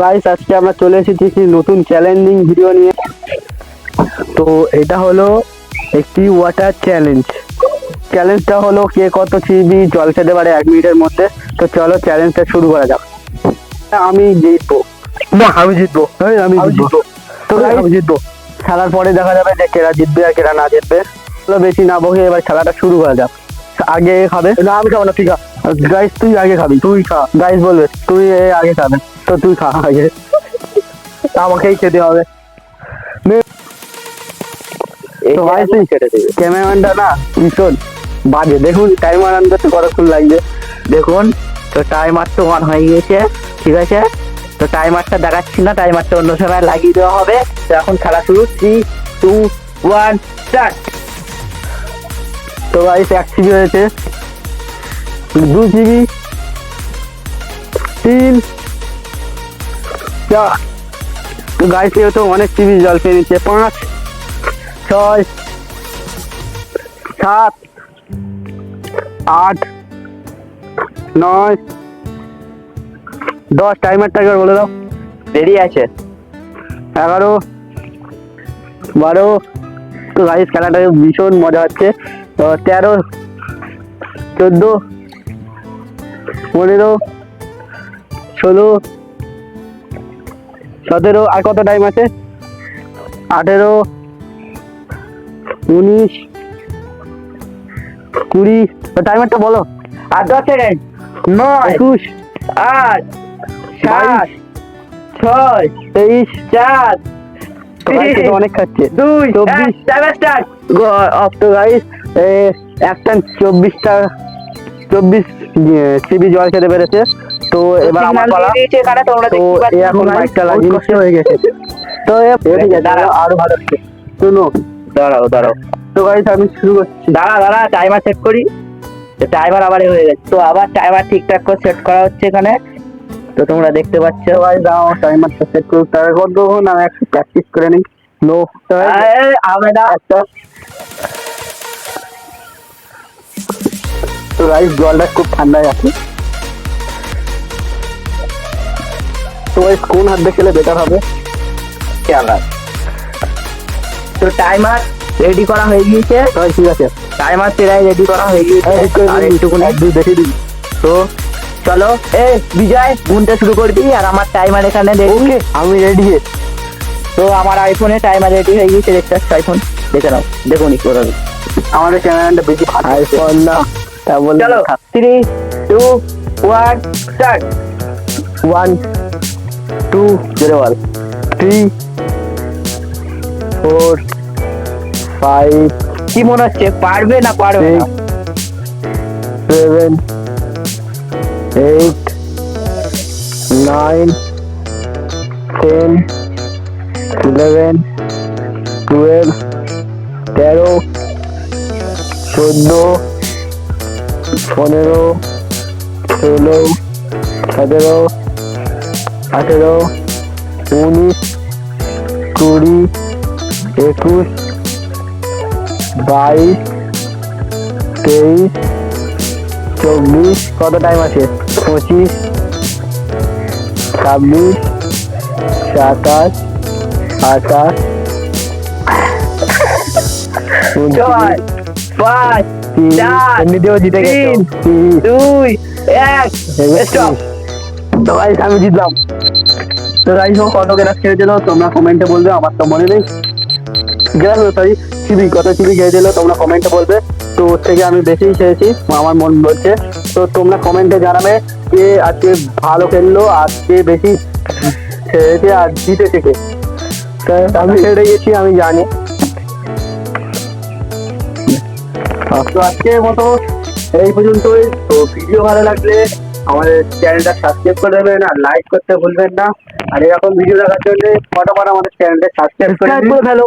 Guys আজকে আমরা চলে এসেছি একটি নতুন চ্যালেঞ্জিং ভিডিও নিয়ে। তো এটা হলো একটি ওয়াটার চ্যালেঞ্জ চ্যালেঞ্জটা হলো কে কত চিবি জল খেতে পারে এক মিনিটের মধ্যে। তো চলো চ্যালেঞ্জটা শুরু করা যাক। আমি জিতবো। না আমি জিতবো। আমি জিতবো। তো আমি জিতবো। খেলার পরে দেখা যাবে যে কেরা জিতবে আর কেরা না জিতবে। বেশি না বকে এবার খেলাটা শুরু করা যাক। আগে খাবে? না আমি খাব না তুই খা গাইস তুই আগে খাবি, তুই খা। গাইস বলবে, তুই এ আগে খাবে, তো তুই খা আগে। আমাকেই খেতে হবে। তো ভাই, তুই ক্যামেরাম্যানটা না ভীষণ বাজে। দেখুন টাইমার আনতে কতক্ষণ লাগবে। দেখুন, তো টাইমার তো অন হয়ে গিয়েছে, ঠিক আছে? তো টাইমারটা দেখাচ্ছি না টাইমারটা অন্য সময় লাগিয়ে দেওয়া হবে। তো এখন খেলা শুরু থ্রি টু ওয়ান স্টার্ট তো গাইস এক হয়েছে। দু জিবি তিন চার। তো এ তো অনেক জিবি জল পেয়ে নিচ্ছে পাঁচ ছয় সাত আট নয় দশ। টাইমারটা একবার বলে দাও। দেরি আছে। এগারো বারো। তো গাইস খেলাটা ভীষণ মজা হচ্ছে। তেরো চোদ্দ পনেরো ষোলো সতেরো আর কত টাইম আছে? আঠেরো উনিশ কুড়ি টাইমারটা বলো। আর দশ সেকেন্ড নয় একুশ আট সাত ছয় তেইশ চার অনেক খাচ্ছে। দুই চব্বিশ। অফ তো গাইস একটা চব্বিশটা চব্বিশ সিবি জল খেতে পেরেছে। তো এবার আমার পালা। তোমরা তো দেখতে পাচ্ছ এখন মাইকটা লাগিয়ে হয়ে গেছে। তো আরও ভালো শুনো। দাঁড়াও দাঁড়াও। তো গাইস আমি শুরু করছি। দাঁড়া দাঁড়া টাইমার সেট করি। টাইমার আবার হয়ে গেছে। তো আবার টাইমার ঠিকঠাক করে সেট করা হচ্ছে এখানে। তো তোমরা দেখতে পাচ্ছ। গাইস দাও টাইমারটা সেট করুক। তার কতক্ষণ আমি একটু প্র্যাকটিস করে নিই। নো এই, তো গাইস জলটা খুব ঠান্ডা আছে। তো গাইস কোন হাত দিয়ে খেলে বেটার হবে? তো টাইমার রেডি করা হয়ে গিয়েছে। তো ঠিক আছে। টাইমার প্রায় রেডি করা হয়ে গিয়েছে। আর একটুকুনি এক দেখে দিবি। তো চলো এ বিজয় গুনতে শুরু করবি আর আমার টাইমার এখানে দেখি ওকে আমি রেডি তো আমার আইফোনে টাইমার রেডি হয়ে গিয়েছে। দেখতে আইফোন দেখে নাও। দেখুন কি করে আমাদের ক্যামেরাটা বেশি আইফোন না। তা বলে চলো। Three two one start one two zero one three four five কি মনে হচ্ছে? পারবে না পারবে না? Seven eight nine ten eleven twelve তেরো চোদ্দ পনেরো, ষোলো, সতেরো, আঠেরো, উনিশ, কুড়ি, একুশ, বাইশ, তেইশ, চব্বিশ, কত টাইম আছে? পঁচিশ, ছাব্বিশ, সাতাশ, আঠাশ পাঁচ এমনিতেও জিতে গেছে। দুই এক। স্টপ তো গাইস আমি জিতলাম। তো গাইস ও কত গ্লাস খেয়েছিল তোমরা কমেন্টে বলবে আমার তো মনে নেই। গ্লাস সরি চিবি কত চিবি খেয়েছিল তোমরা কমেন্টে বলবে। তো ওর থেকে আমি বেশি খেয়েছি আমার মন বলছে। তো তোমরা কমেন্টে জানাবে কে আজকে ভালো খেললো আজকে বেশি খেয়েছে আর জিতেছে কে। আমি হেরে গেছি আমি জানি। তো আজকের মতো। এই পর্যন্তই। তো ভিডিও ভালো লাগলে আমাদের চ্যানেলটা সাবস্ক্রাইব করে দেবেন আর লাইক করতে ভুলবেন না। আর এরকম ভিডিও দেখার জন্য ফটোফট আমাদের চ্যানেলটা সাবস্ক্রাইব করে ফেলো।